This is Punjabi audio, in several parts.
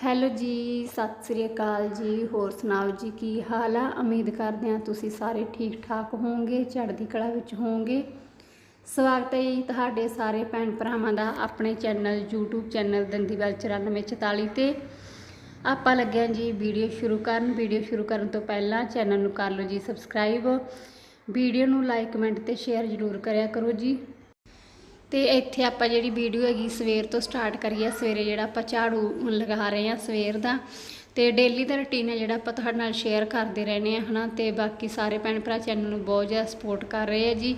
ਹੈਲੋ ਜੀ, ਸਤਿ ਸ੍ਰੀ ਅਕਾਲ ਜੀ। ਹੋਰ ਸੁਣਾਓ ਜੀ, ਕੀ ਹਾਲ ਆ? ਉਮੀਦ ਕਰਦੇ ਹਾਂ ਤੁਸੀਂ ਸਾਰੇ ਠੀਕ ਠਾਕ ਹੋਵੋਗੇ, ਚੜ੍ਹਦੀ ਕਲਾ ਵਿੱਚ ਹੋਵੋਗੇ। ਸਵਾਗਤ ਹੈ ਜੀ ਤੁਹਾਡੇ ਸਾਰੇ ਭੈਣ ਭਰਾਵਾਂ ਦਾ ਆਪਣੇ ਚੈਨਲ, YouTube ਚੈਨਲ ਦੰਦੀਵਾਲ 9444 ਤੇ। ਆਪਾਂ ਲੱਗਿਆ ਜੀ ਵੀਡੀਓ ਸ਼ੁਰੂ ਕਰਨ। ਵੀਡੀਓ ਸ਼ੁਰੂ ਕਰਨ ਤੋਂ ਪਹਿਲਾਂ ਚੈਨਲ ਨੂੰ ਕਰ ਲਓ ਜੀ ਸਬਸਕ੍ਰਾਈਬ ਵੀਡੀਓ ਨੂੰ ਲਾਈਕ ਕਮੈਂਟ ਤੇ ਸ਼ੇਅਰ ਜ਼ਰੂਰ ਕਰਿਆ ਕਰੋ ਜੀ। ਤੇ ਇੱਥੇ ਆਪਾਂ ਜਿਹੜੀ ਵੀਡੀਓ ਹੈਗੀ ਸਵੇਰ ਤੋਂ ਸਟਾਰਟ ਕਰੀਏ, ਸਵੇਰੇ ਜਿਹੜਾ ਆਪਾਂ ਝਾੜੂ ਲਗਾ ਰਹੇ ਹਾਂ ਸਵੇਰ ਦਾ। ਤੇ ਡੇਲੀ ਦਾ ਰੁਟੀਨ ਹੈ ਜਿਹੜਾ ਆਪਾਂ ਤੁਹਾਡੇ ਨਾਲ ਸ਼ੇਅਰ ਕਰਦੇ ਰਹਿੰਦੇ ਆ ਹਨਾ? ਤੇ ਬਾਕੀ ਸਾਰੇ ਭੈਣ ਭਰਾ ਚੈਨਲ ਨੂੰ ਬਹੁਤ ਜ਼ਿਆਦਾ ਸਪੋਰਟ ਕਰ ਰਹੇ ਆ ਜੀ।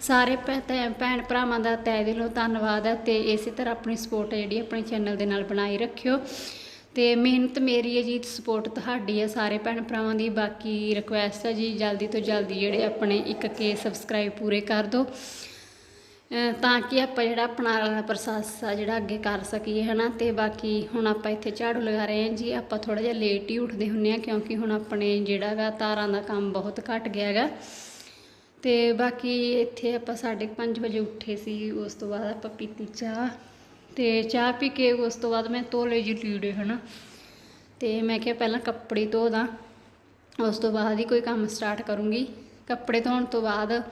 ਸਾਰੇ ਭੈ- ਭੈ- ਭੈਣ ਭਰਾਵਾਂ ਦਾ ਤਹਿ ਦਿਲੋਂ ਧੰਨਵਾਦ ਹੈ ਤੇ ਇਸੇ ਤਰ੍ਹਾਂ ਆਪਣੀ ਸਪੋਰਟ ਹੈ ਜਿਹੜੀ ਆਪਣੇ ਚੈਨਲ ਦੇ ਨਾਲ ਬਣਾਈ ਰੱਖਿਓ। ਤੇ ਮਿਹਨਤ ਮੇਰੀ ਹੈ ਜੀ ਸਪੋਰਟ ਤੁਹਾਡੀ ਹੈ ਸਾਰੇ ਭੈਣ ਭਰਾਵਾਂ ਦੀ। ਬਾਕੀ ਰਿਕੁਐਸਟ ਹੈ ਜੀ, ਜਲਦੀ ਤੋਂ ਜਲਦੀ ਜਿਹੜੇ ਆਪਣੇ 1k ਸਬਸਕ੍ਰਾਈਬ ਪੂਰੇ ਕਰ ਦਿਓ। ਤਾਂ ਕਿ ਆਪਾਂ ਜਿਹੜਾ ਆਪਣਾ ਪ੍ਰੋਸੈਸ ਆ ਜਿਹੜਾ ਅੱਗੇ ਕਰ ਸਕੀਏ, ਹਨਾ? ਤੇ ਬਾਕੀ ਹੁਣ ਆਪਾਂ ਇੱਥੇ ਝਾੜੂ ਲਗਾ ਰਹੇ ਹਾਂ ਜੀ। ਆਪਾਂ ਥੋੜਾ ਜਿਹਾ ਲੇਟ ਹੀ ਉੱਠਦੇ ਹੁੰਨੇ ਆ ਕਿਉਂਕਿ ਹੁਣ ਆਪਣੇ ਜਿਹੜਾ ਗਾ ਤਾਰਾਂ ਦਾ ਕੰਮ ਬਹੁਤ ਘਟ ਗਿਆ ਹੈਗਾ। ਤੇ ਬਾਕੀ ਇੱਥੇ ਆਪਾਂ 5:30 ਵਜੇ ਉੱਠੇ ਸੀ, ਉਸ ਤੋਂ ਬਾਅਦ ਆਪਾਂ ਪੀਤੀ ਚਾਹ। ਤੇ ਚਾਹ ਪੀ ਕੇ ਉਸ ਤੋਂ ਬਾਅਦ ਮੈਂ ਧੋ ਲਏ ਜੀ ਲੀੜੇ, ਹਨਾ? ਤੇ ਮੈਂ ਕਿਹਾ ਪਹਿਲਾਂ ਕੱਪੜੇ ਧੋ ਦਾਂ। ਉਸ ਤੋਂ ਬਾਅਦ ਹੀ ਕੋਈ ਕੰਮ ਸਟਾਰਟ ਕਰੂੰਗੀ। ਕੱਪੜੇ ਧੋਣ ਤੋਂ ਬਾਅਦ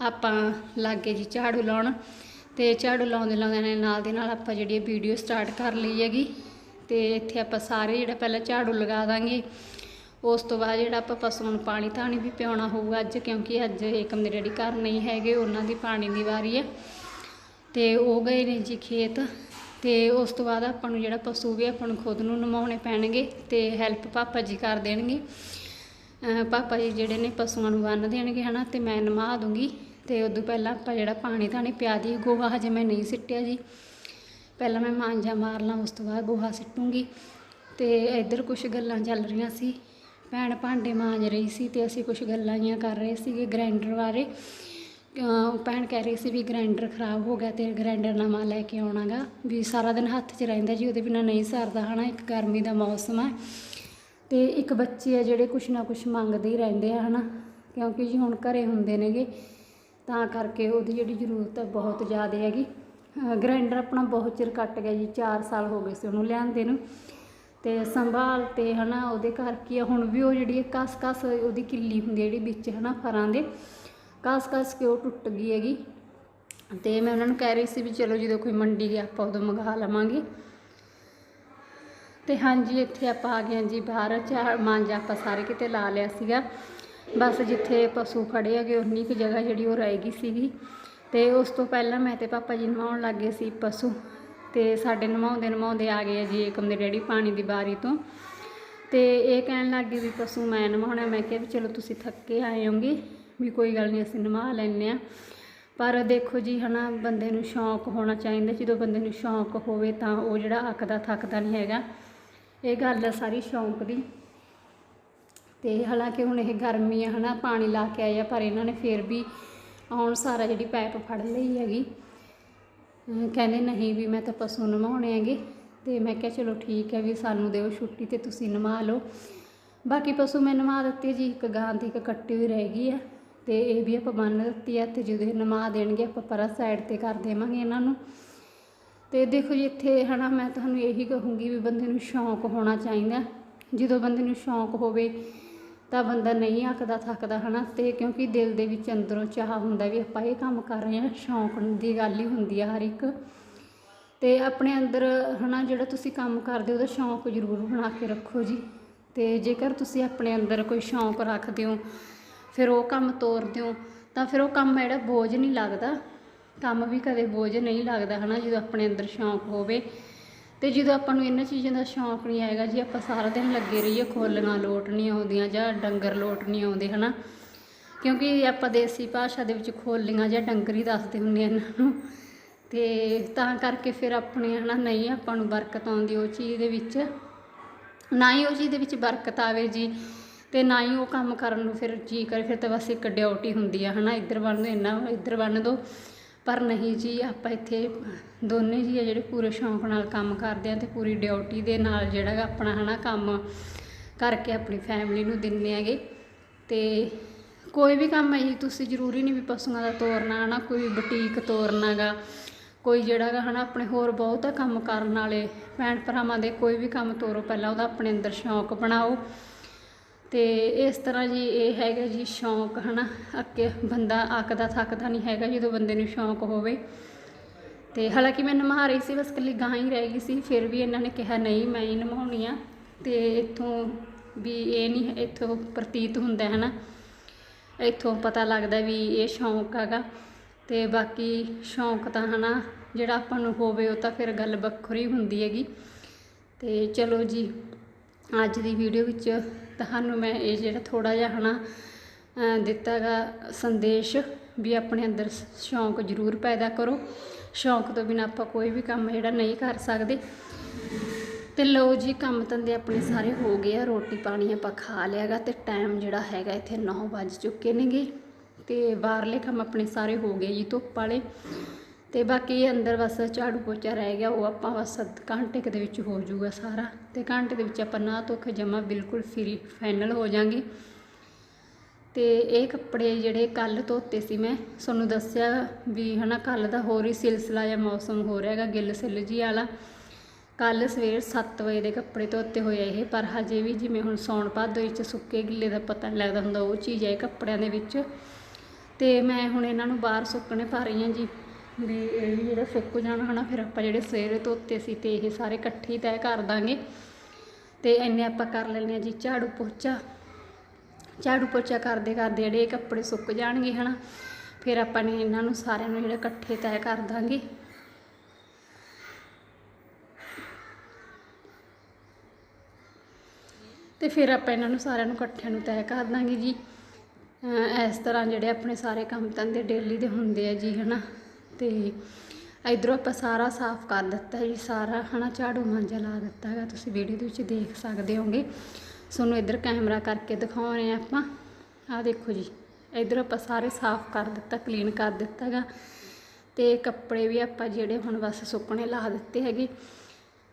ਆਪਾਂ ਲੱਗੇ ਜੀ ਝਾੜੂ ਲਾਉਣ ਤੇ ਝਾੜੂ ਲਾਉਂਦੇ ਲਾਉਂਦੇ ਨੇ ਨਾਲ ਦੇ ਨਾਲ ਆਪਾਂ ਜਿਹੜੀ ਵੀਡੀਓ ਸਟਾਰਟ ਕਰ ਲਈ ਹੈਗੀ ਤੇ ਇੱਥੇ ਆਪਾਂ ਸਾਰੇ ਜਿਹੜਾ ਪਹਿਲਾਂ ਝਾੜੂ ਲਗਾ ਦਾਂਗੇ। ਉਸ ਤੋਂ ਬਾਅਦ ਜਿਹੜਾ ਆਪਾਂ ਪਸ਼ੂਆਂ ਨੂੰ ਪਾਣੀ ਧਾਣੀ ਵੀ ਪਿਆਉਣਾ ਹੋਊਗਾ ਅੱਜ, ਕਿਉਂਕਿ ਅੱਜ ਏਕਮ ਦੇ ਡੈਡੀ ਘਰ ਨਹੀਂ ਹੈਗੇ, ਉਹਨਾਂ ਦੀ ਪਾਣੀ ਦੀ ਵਾਰੀ ਹੈ ਤੇ ਉਹ ਗਏ ਨੇ ਜੀ ਖੇਤ ਤੇ ਉਸ ਤੋਂ ਬਾਅਦ ਆਪਾਂ ਨੂੰ ਜਿਹੜਾ ਪਸ਼ੂ ਵੀ ਆਪਾਂ ਨੂੰ ਖੁਦ ਨੂੰ ਨਮਾਉਣੇ ਪੈਣਗੇ ਤੇ ਹੈਲਪ ਪਾਪਾ ਜੀ ਕਰ ਦੇਣਗੇ। ਪਾਪਾ ਜੀ ਜਿਹੜੇ ਨੇ ਪਸ਼ੂਆਂ ਨੂੰ ਬੰਨ੍ਹ ਦੇਣਗੇ ਹਨਾ, ਤੇ ਮੈਂ ਨਮਾ ਦੂੰਗੀ। ਤੇ ਉਦੋਂ ਪਹਿਲਾਂ ਆਪਾਂ ਜਿਹੜਾ ਪਾਣੀ ਤਾਂ ਨਹੀਂ ਪਿਆ ਦੀ ਗੋਹਾ ਹਜੇ ਮੈਂ ਨਹੀਂ ਸਿੱਟਿਆ ਜੀ। ਪਹਿਲਾਂ ਮੈਂ ਮਾਂਜਾ ਮਾਰ ਲਾਂ, ਉਸ ਤੋਂ ਬਾਅਦ ਗੋਹਾ ਸਿੱਟੂੰਗੀ। ਤੇ ਇੱਧਰ ਕੁਝ ਗੱਲਾਂ ਚੱਲ ਰਹੀਆਂ ਸੀ। ਭੈਣ ਭਾਂਡੇ ਮਾਂਜ ਰਹੀ ਸੀ ਤੇ ਅਸੀਂ ਕੁਝ ਗੱਲਾਂ ਜੀਆਂ ਕਰ ਰਹੇ ਸੀਗੇ ਗ੍ਰਾਈਂਡਰ ਬਾਰੇ। ਭੈਣ ਕਹਿ ਰਹੀ ਸੀ ਵੀ ਗ੍ਰਾਈਂਡਰ ਖਰਾਬ ਹੋ ਗਿਆ ਤੇ ਗ੍ਰਾਈਂਡਰ ਨਵਾਂ ਲੈ ਕੇ ਆਉਣਾਗਾ। ਵੀ ਸਾਰਾ ਦਿਨ ਹੱਥ 'ਚ ਰਹਿੰਦਾ ਜੀ, ਉਹਦੇ ਬਿਨਾ ਨਹੀਂ ਸਰਦਾ ਹਨਾ, ਇੱਕ ਗਰਮੀ ਦਾ ਮੌਸਮ ਹੈ ਤੇ ਇੱਕ ਬੱਚੇ ਆ ਜਿਹੜੇ ਕੁਛ ਨਾ ਕੁਛ ਮੰਗਦੇ ਹੀ ਰਹਿੰਦੇ ਆ ਹਨਾ। ਕਿਉਂਕਿ ਜੀ ਹੁਣ ਘਰੇ ਹੁੰਦੇ ਨੇਗੇ। ਤਾਂ ਕਰਕੇ ਉਹਦੀ ਜਿਹੜੀ ਜ਼ਰੂਰਤ ਹੈ ਬਹੁਤ ਜ਼ਿਆਦਾ ਹੈਗੀ। ਗ੍ਰਾਈਂਡਰ ਆਪਣਾ ਬਹੁਤ ਚਿਰ ਕੱਟ ਗਿਆ ਜੀ 4 ਸਾਲ ਹੋ ਗਏ ਸੀ ਉਹਨੂੰ ਲਿਆਂਦੇ ਨੂੰ। ਤੇ ਸੰਭਾਲ ਤੇ ਹਨਾ ਉਹਦੇ ਕਰਕੇ ਆ, ਹੁਣ ਵੀ ਉਹ ਜਿਹੜੀ ਕਸ ਕਸ ਉਹਦੀ ਕਿੱਲੀ ਹੁੰਦੀ ਹੈ ਜਿਹੜੀ ਵਿੱਚ ਹਨਾ ਫਰਾਂ ਦੇ ਕਸ ਕਸ ਕੇ ਉਹ ਟੁੱਟ ਗਈ ਹੈਗੀ। ਤੇ ਮੈਂ ਉਹਨਾਂ ਨੂੰ ਕਹਿ ਰਹੀ ਸੀ ਵੀ ਚਲੋ ਜਦੋਂ ਕੋਈ ਮੰਡੀ ਗਿਆ ਆਪਾਂ ਉਦੋਂ ਮੰਗਾ ਲਵਾਂਗੇ। ਤੇ ਹਾਂਜੀ ਇੱਥੇ ਆਪਾਂ ਆ ਗਏ ਹਾਂ ਜੀ ਬਾਹਰ ਚਾਰ ਮਾਂਜਾ ਆਪਾਂ ਸਾਰੇ ਕਿਤੇ ਲਾ ਲਿਆ ਸੀਗਾ। ਬਸ ਜਿੱਥੇ ਪਸ਼ੂ ਖੜੇ ਹੈਗੇ, ਉਨੀ ਕੁ ਜਗ੍ਹਾ ਜਿਹੜੀ ਉਹ ਰਹਿ ਗਈ ਸੀਗੀ। ਤੇ ਉਸ ਤੋਂ ਪਹਿਲਾਂ ਮੈਂ ਤੇ ਪਾਪਾ ਜੀ ਨਵਾਉਣ ਲੱਗ ਗਏ ਸੀ ਪਸ਼ੂ। ਤੇ ਸਾਡੇ ਨਵਾਉਂਦੇ ਨਵਾਉਂਦੇ ਆ ਗਏ ਜੀ ਏਕਮ ਦੇ ਡੈਡੀ ਪਾਣੀ ਦੀ ਬਾਰੀ ਤੋਂ। ਤੇ ਇਹ ਕਹਿਣ ਲੱਗ ਗਏ ਵੀ ਪਸ਼ੂ ਮੈਂ ਨਵਾਉਣਾ, ਮੈਂ ਕਿਹਾ ਵੀ ਚਲੋ ਤੁਸੀਂ ਥੱਕੇ ਆਏ ਹੋਗੇ ਵੀ ਕੋਈ ਗੱਲ ਨਹੀਂ ਅਸੀਂ ਨਵਾ ਲੈਂਦੇ ਆ ਪਰ ਦੇਖੋ ਜੀ ਹਨਾ, ਬੰਦੇ ਨੂੰ ਸ਼ੌਂਕ ਹੋਣਾ ਚਾਹੀਦਾ, ਜਦੋਂ ਬੰਦੇ ਨੂੰ ਸ਼ੌਂਕ ਹੋਵੇ ਤਾਂ ਉਹ ਜਿਹੜਾ ਅੱਕਦਾ ਥੱਕਦਾ ਨਹੀਂ ਹੈਗਾ। ਇਹ ਗੱਲ ਹੈ ਸਾਰੀ ਸ਼ੌਂਕ ਦੀ। ਤੇ ਹਾਲਾਂਕਿ ਹੁਣ ਇਹ ਗਰਮੀ ਹੈ ਹਨਾ, ਪਾਣੀ ਲਾ ਕੇ ਆਏ ਆ, ਪਰ ਇਹਨਾਂ ਨੇ ਫੇਰ ਵੀ ਆਉਣ ਸਾਰਾ ਜਿਹੜੀ ਪਾਈਪ ਫੜ ਲਈ ਹੈਗੀ। ਕਹਿੰਦੇ ਨਹੀਂ ਵੀ ਮੈਂ ਤਾਂ ਪਸ਼ੂ ਨਮਾਉਣੇ ਹੈਗੇ, ਤੇ ਮੈਂ ਕਿਹਾ ਚਲੋ ਠੀਕ ਹੈ ਵੀ ਸਾਨੂੰ ਦਿਓ ਛੁੱਟੀ ਤੇ ਤੁਸੀਂ ਨਮਾ ਲਓ। ਬਾਕੀ ਪਸ਼ੂ ਮੈਂ ਨਮਾ ਦਿੱਤੇ ਜੀ, ਇੱਕ ਗਾਂ ਦੀ ਇੱਕ ਕੱਟੀ ਹੋਈ ਰਹਿ ਗਈ ਆ, ਤੇ ਇਹ ਵੀ ਆਪਾਂ ਬੰਨ ਦਿੱਤੀ ਆ, ਤੇ ਜਦੋਂ ਇਹ ਨਮਾ ਦੇਣਗੇ ਆਪਾਂ ਪਰਾ ਸਾਈਡ ਤੇ ਕਰ ਦੇਵਾਂਗੇ ਇਹਨਾਂ ਨੂੰ। ਤੇ ਦੇਖੋ ਜੀ ਇੱਥੇ ਹਨਾ, ਮੈਂ ਤੁਹਾਨੂੰ ਇਹੀ ਕਹੂੰਗੀ ਵੀ ਬੰਦੇ ਨੂੰ ਸ਼ੌਂਕ ਹੋਣਾ ਚਾਹੀਦਾ। ਜਦੋਂ ਬੰਦੇ ਨੂੰ ਸ਼ੌਂਕ ਹੋਵੇ ਤਾਂ ਬੰਦਾ ਨਹੀਂ ਅੱਕਦਾ ਥੱਕਦਾ ਹੈ ਨਾ ਅਤੇ ਕਿਉਂਕਿ ਦਿਲ ਦੇ ਵਿੱਚ ਅੰਦਰੋਂ ਚਾਹ ਹੁੰਦਾ ਵੀ ਆਪਾਂ ਇਹ ਕੰਮ ਕਰ ਰਹੇ ਹਾਂ, ਸ਼ੌਂਕ ਦੀ ਗੱਲ ਹੀ ਹੁੰਦੀ ਆ ਹਰ ਇੱਕ। ਅਤੇ ਆਪਣੇ ਅੰਦਰ ਹੈ ਨਾ ਜਿਹੜਾ ਤੁਸੀਂ ਕੰਮ ਕਰਦੇ ਹੋ, ਉਹਦਾ ਸ਼ੌਂਕ ਜ਼ਰੂਰ ਬਣਾ ਕੇ ਰੱਖੋ ਜੀ। ਅਤੇ ਜੇਕਰ ਤੁਸੀਂ ਆਪਣੇ ਅੰਦਰ ਕੋਈ ਸ਼ੌਂਕ ਰੱਖਦੇ ਹੋ, ਫਿਰ ਉਹ ਕੰਮ ਤੋਰਦੇ ਹੋ, ਤਾਂ ਫਿਰ ਉਹ ਕੰਮ ਜਿਹੜਾ ਬੋਝ ਨਹੀਂ ਲੱਗਦਾ। ਕੰਮ ਵੀ ਕਦੇ ਬੋਝ ਨਹੀਂ ਲੱਗਦਾ ਹੈ ਨਾ ਜਦੋਂ ਆਪਣੇ ਅੰਦਰ ਸ਼ੌਂਕ ਹੋਵੇ। ਤੇ ਜਦੋਂ ਆਪਾਂ ਨੂੰ ਇਹਨਾਂ ਚੀਜ਼ਾਂ ਦਾ ਸ਼ੌਂਕ ਨਹੀਂ ਆਏਗਾ, ਜੀ ਆਪਾਂ ਸਾਰਾ ਦਿਨ ਲੱਗੇ ਰਹੀਏ, ਖੋਲੀਆਂ ਲੋਟ ਨਹੀਂ ਆਉਂਦੀਆਂ ਜਾਂ ਡੰਗਰ ਲੋਟ ਨਹੀਂ ਆਉਂਦੇ, ਹਨਾ? ਕਿਉਂਕਿ ਆਪਾਂ ਦੇਸੀ ਭਾਸ਼ਾ ਦੇ ਵਿੱਚ ਖੋਲੀਆਂ ਜਾਂ ਡੰਗਰ ਹੀ ਦੱਸਦੇ ਹੁੰਦੇ ਇਹਨਾਂ ਨੂੰ। ਤੇ ਤਾਂ ਕਰਕੇ ਫਿਰ ਆਪਣੇ, ਹਨਾ, ਨਹੀਂ ਆਪਾਂ ਨੂੰ ਬਰਕਤ ਆਉਂਦੀ ਉਹ ਚੀਜ਼ ਦੇ ਵਿੱਚ। ਨਾ ਹੀ ਉਹ ਚੀਜ਼ ਦੇ ਵਿੱਚ ਬਰਕਤ ਆਵੇ ਜੀ, ਤੇ ਨਾ ਹੀ ਉਹ ਕੰਮ ਕਰਨ ਨੂੰ ਫਿਰ ਜੀ ਕਰੇ, ਫਿਰ ਤਾਂ ਬਸ ਇੱਕ ਡਿਊਟੀ ਹੁੰਦੀ ਆ, ਹਨਾ? ਇੱਧਰ ਬੰਨ ਦੋ ਇੰਨਾ, ਇੱਧਰ ਬੰਨ ਦੋ। ਪਰ ਨਹੀਂ ਜੀ, ਆਪਾਂ ਇੱਥੇ ਦੋਨੇ ਜੀ ਆ ਜਿਹੜੇ ਪੂਰੇ ਸ਼ੌਂਕ ਨਾਲ ਕੰਮ ਕਰਦੇ ਹਾਂ ਅਤੇ ਪੂਰੀ ਡਿਊਟੀ ਦੇ ਨਾਲ ਜਿਹੜਾ ਗਾ ਆਪਣਾ ਹੈ ਨਾ ਕੰਮ ਕਰਕੇ ਆਪਣੀ ਫੈਮਿਲੀ ਨੂੰ ਦਿੰਦੇ ਹੈਗੇ। ਅਤੇ ਕੋਈ ਵੀ ਕੰਮ ਹੈ ਜੀ ਤੁਸੀਂ ਜ਼ਰੂਰੀ ਨਹੀਂ ਵੀ ਪਸ਼ੂਆਂ ਦਾ ਤੋਰਨਾ ਹੈ ਨਾ ਕੋਈ ਬੁਟੀਕ ਤੋਰਨਾ ਗਾ, ਕੋਈ ਜਿਹੜਾ ਗਾ ਹੈ ਨਾ ਆਪਣੇ ਹੋਰ ਬਹੁਤਾ ਕੰਮ ਕਰਨ ਵਾਲੇ ਭੈਣ ਭਰਾਵਾਂ ਦੇ ਕੋਈ ਵੀ ਕੰਮ ਤੋਰੋ, ਪਹਿਲਾਂ ਉਹਦਾ ਆਪਣੇ ਅੰਦਰ ਸ਼ੌਂਕ ਬਣਾਓ। ਅਤੇ ਇਸ ਤਰ੍ਹਾਂ ਜੀ ਇਹ ਹੈਗਾ ਜੀ ਸ਼ੌਂਕ ਹੈ ਨਾ ਅੱਕੇ ਬੰਦਾ ਅੱਕਦਾ ਥੱਕਦਾ ਨਹੀਂ ਹੈਗਾ ਜਦੋਂ ਬੰਦੇ ਨੂੰ ਸ਼ੌਂਕ ਹੋਵੇ। ਅਤੇ ਹਾਲਾਂਕਿ ਮੈਂ ਨਮਾ ਰਹੀ ਸੀ, ਬਸ ਇਕੱਲੀ ਗਾਂ ਹੀ ਰਹਿ ਗਈ ਸੀ, ਫਿਰ ਵੀ ਇਹਨਾਂ ਨੇ ਕਿਹਾ, ਨਹੀਂ, ਮੈਂ ਹੀ ਨਮਾਉਣੀ ਆ। ਅਤੇ ਇੱਥੋਂ ਵੀ ਇਹ ਨਹੀਂ, ਇੱਥੋਂ ਪ੍ਰਤੀਤ ਹੁੰਦਾ ਹੈ ਨਾ ਇੱਥੋਂ ਪਤਾ ਲੱਗਦਾ ਵੀ ਇਹ ਸ਼ੌਂਕ ਹੈਗਾ। ਅਤੇ ਬਾਕੀ ਸ਼ੌਂਕ ਤਾਂ ਹੈ ਨਾ ਜਿਹੜਾ ਆਪਾਂ ਨੂੰ ਹੋਵੇ, ਉਹ ਤਾਂ ਫਿਰ ਗੱਲ ਵੱਖਰੀ ਹੁੰਦੀ ਹੈਗੀ। ਅਤੇ ਚਲੋ ਜੀ, ਅੱਜ ਦੀ ਵੀਡੀਓ ਵਿੱਚ ਤੁਹਾਨੂੰ ਮੈਂ ਇਹ ਜਿਹੜਾ ਥੋੜਾ ਜਿਹਾ ਹਨਾ ਅ, ਦਿੱਤਾ ਗਾ ਸੰਦੇਸ਼ ਵੀ ਆਪਣੇ ਅੰਦਰ ਸ਼ੌਂਕ ਜ਼ਰੂਰ ਪੈਦਾ ਕਰੋ। ਸ਼ੌਂਕ ਤੋਂ ਬਿਨਾਂ ਆਪਾਂ ਕੋਈ ਵੀ ਕੰਮ ਜਿਹੜਾ ਨਹੀਂ ਕਰ ਸਕਦੇ। ਤੇ ਲਓ ਜੀ ਕੰਮ ਧੰਦੇ ਆਪਣੇ ਸਾਰੇ ਹੋ ਗਏ ਆ ਰੋਟੀ ਪਾਣੀ ਆਪਾਂ ਖਾ ਲਿਆਗਾ ਤੇ ਟਾਈਮ ਜਿਹੜਾ ਹੈਗਾ ਇੱਥੇ 9 ਵੱਜ ਚੁੱਕੇ ਨੇਗੇ। ਤੇ ਬਾਹਰਲੇ ਕੰਮ ਆਪਣੇ ਸਾਰੇ ਹੋ ਗਏ ਜੀ ਧੁੱਪ ਵਾਲੇ। ਤੇ ਬਾਕੀ ਅੰਦਰ ਬਸ ਝਾੜੂ ਪੋਚਾ ਰਹਿ ਗਿਆ, ਉਹ ਆਪਾਂ ਬਸ ਅੱਧ ਘੰਟੇ ਕੁ ਦੇ ਵਿੱਚ ਹੋ ਜਾਊਗਾ ਸਾਰਾ। ਤੇ ਘੰਟੇ ਦੇ ਵਿੱਚ ਆਪਾਂ ਨਾ ਧੋ ਕੇ ਜਮਾ ਬਿਲਕੁਲ ਫ੍ਰੀ ਫਾਈਨਲ ਹੋ ਜਾਾਂਗੇ। ਤੇ ਇਹ ਕੱਪੜੇ ਜਿਹੜੇ ਕੱਲ ਧੋਤੇ ਸੀ ਮੈਂ, ਤੁਹਾਨੂੰ ਦੱਸਿਆ ਵੀ ਹਨਾ ਕੱਲ ਦਾ ਹੋਰ ਹੀ ਸਿਲਸਿਲਾ ਜਾਂ ਮੌਸਮ ਹੋ ਰਿਹਾ ਹੈਗਾ, ਗਿੱਲ ਸਿੱਲ ਜੀ ਵਾਲਾ। ਕੱਲ ਸਵੇਰ 7 ਵਜੇ ਦੇ ਕੱਪੜੇ ਧੋਤੇ ਹੋਏ ਇਹ, ਪਰ ਹਜੇ ਵੀ ਜਿਵੇਂ ਹੁਣ ਸੌਣ ਭਾਦੋ ਵਿੱਚ ਸੁੱਕੇ ਗਿੱਲੇ ਦਾ ਪਤਾ ਨਹੀਂ ਲੱਗਦਾ ਹੁੰਦਾ, ਉਹ ਚੀਜ਼ ਹੈ ਕੱਪੜਿਆਂ ਦੇ ਵਿੱਚ। ਤੇ ਮੈਂ ਹੁਣ ਇਹਨਾਂ ਨੂੰ ਬਾਹਰ ਸੁੱਕਣੇ ਪਾ ਰਹੀ ਹਾਂ ਜੀ। ਵੀ ਇਹ ਵੀ ਜਿਹੜਾ ਸੁੱਕ ਜਾਣ ਹਨਾ, ਫਿਰ ਆਪਾਂ ਜਿਹੜੇ ਸਵੇਰੇ ਧੋਤੇ ਸੀ ਤੇ ਇਹ ਸਾਰੇ ਇਕੱਠੇ ਹੀ ਤੈਅ ਕਰ ਦਾਂਗੇ। ਤੇ ਇੰਨੇ ਆਪਾਂ ਕਰ ਲੈਣੇ ਆ ਜੀ, ਝਾੜੂ ਪੋਚਾ। ਝਾੜੂ ਪੋਚਾ ਕਰਦੇ ਕਰਦੇ ਜਿਹੜੇ ਇਹ ਕੱਪੜੇ ਸੁੱਕ ਜਾਣਗੇ ਹਨਾ, ਫਿਰ ਆਪਾਂ ਨੇ ਇਹਨਾਂ ਨੂੰ ਸਾਰਿਆਂ ਨੂੰ ਜਿਹੜੇ ਇਕੱਠੇ ਤੈਅ ਕਰ ਦਾਂਗੇ। ਤੇ ਫਿਰ ਆਪਾਂ ਇਹਨਾਂ ਨੂੰ ਸਾਰਿਆਂ ਨੂੰ ਇਕੱਠਿਆਂ ਨੂੰ ਤੈਅ ਕਰ ਦਾਂਗੇ ਜੀ। ਇਸ ਤਰ੍ਹਾਂ ਜਿਹੜੇ ਆਪਣੇ ਸਾਰੇ ਕੰਮ ਧੰਦੇ ਡੇਲੀ ਦੇ ਹੁੰਦੇ ਆ ਜੀ ਹਨਾ। ਤੇ ਇਧਰੋਂ ਆਪਾਂ ਸਾਰਾ ਸਾਫ਼ ਕਰ ਦਿੱਤਾ ਜੀ, ਸਾਰਾ ਹਨਾ, ਝਾੜੂ ਮਾਂਜਾ ਲਾ ਦਿੱਤਾ ਹੈਗਾ, ਤੁਸੀਂ ਵੀਡੀਓ ਦੇ ਵਿੱਚ ਦੇਖ ਸਕਦੇ ਹੋਗੇ ਤੁਹਾਨੂੰ ਇੱਧਰ ਕੈਮਰਾ ਕਰਕੇ ਦਿਖਾਉਣੇ ਆ ਆਪਾਂ। ਆਹ ਦੇਖੋ ਜੀ, ਇੱਧਰ ਆਪਾਂ ਸਾਰੇ ਸਾਫ਼ ਕਰ ਦਿੱਤਾ ਕਲੀਨ ਕਰ ਦਿੱਤਾ ਹੈਗਾ। ਤੇ ਕੱਪੜੇ ਵੀ ਆਪਾਂ ਜਿਹੜੇ ਹੁਣ ਬਸ ਸੁੱਕਣੇ ਲਾ ਦਿੱਤੇ ਹੈਗੇ।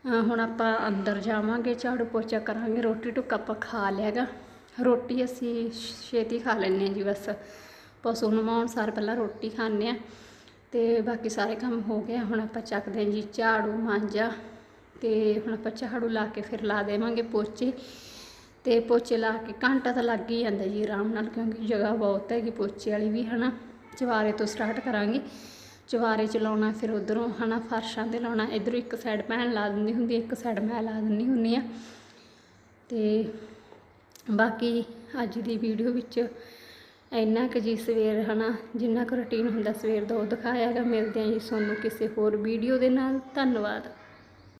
ਹੁਣ ਆਪਾਂ ਅੰਦਰ ਜਾਵਾਂਗੇ, ਝਾੜੂ ਪੋਚਾ ਕਰਾਂਗੇ, ਰੋਟੀ ਟੁੱਕ ਆਪਾਂ ਖਾ ਲਿਆਗਾ ਰੋਟੀ ਅਸੀਂ ਛੇਤੀ ਖਾ ਲੈਂਦੇ ਹਾਂ ਜੀ ਬਸ। ਪਸ਼ੂ ਨਮਾਉਣ ਸਾਰ ਪਹਿਲਾਂ ਰੋਟੀ ਖਾਂਦੇ ਆ ਤੇ ਬਾਕੀ ਸਾਰੇ ਕੰਮ ਹੋ ਗਿਆ। ਹੁਣ ਆਪਾਂ ਚੱਕਦੇ ਹਾਂ ਜੀ ਝਾੜੂ, ਮਾਂਜਾ ਤੇ ਹੁਣ ਆਪਾਂ ਝਾੜੂ ਲਾ ਕੇ ਫਿਰ ਲਾ ਦੇਵਾਂਗੇ ਪੋਚੇ ਤੇ ਪੋਚੇ ਲਾ ਕੇ ਘੰਟਾ ਤਾਂ ਲੱਗ ਹੀ ਜਾਂਦਾ ਜੀ ਆਰਾਮ ਨਾਲ ਕਿਉਂਕਿ ਜਗ੍ਹਾ ਬਹੁਤ ਹੈਗੀ ਪੋਚੇ ਵਾਲੀ ਵੀ ਹਨਾ। ਚਵਾਰੇ ਤੋਂ ਸਟਾਰਟ ਕਰਾਂਗੇ। ਚਵਾਰੇ ਚ ਲਾਉਣਾ ਫਿਰ ਉਧਰੋਂ ਹਨਾ ਫਰਸ਼ਾਂ ਤੇ ਲਾਉਣਾ। ਇਧਰੋਂ ਇੱਕ ਸਾਈਡ ਭੈਣ ਲਾ ਦਿੰਦੀ ਹੁੰਦੀ ਇੱਕ ਸਾਈਡ ਮੈਂ ਲਾ ਦਿੰਦੀ ਹੁੰਦੀ ਆ। ਤੇ ਬਾਕੀ ਅੱਜ ਦੀ ਵੀਡੀਓ ਵਿੱਚ ਇੰਨਾ ਕੁ ਜੀ ਸਵੇਰ, ਹਨਾ, ਜਿੰਨਾ ਕੁ ਰੁਟੀਨ ਹੁੰਦਾ, ਸਵੇਰ ਦਾ ਉਹ ਦਿਖਾਇਆ ਹੈਗਾ ਮਿਲਦੇ ਹਾਂ ਜੀ ਤੁਹਾਨੂੰ ਕਿਸੇ ਹੋਰ ਵੀਡੀਓ ਦੇ ਨਾਲ, ਧੰਨਵਾਦ।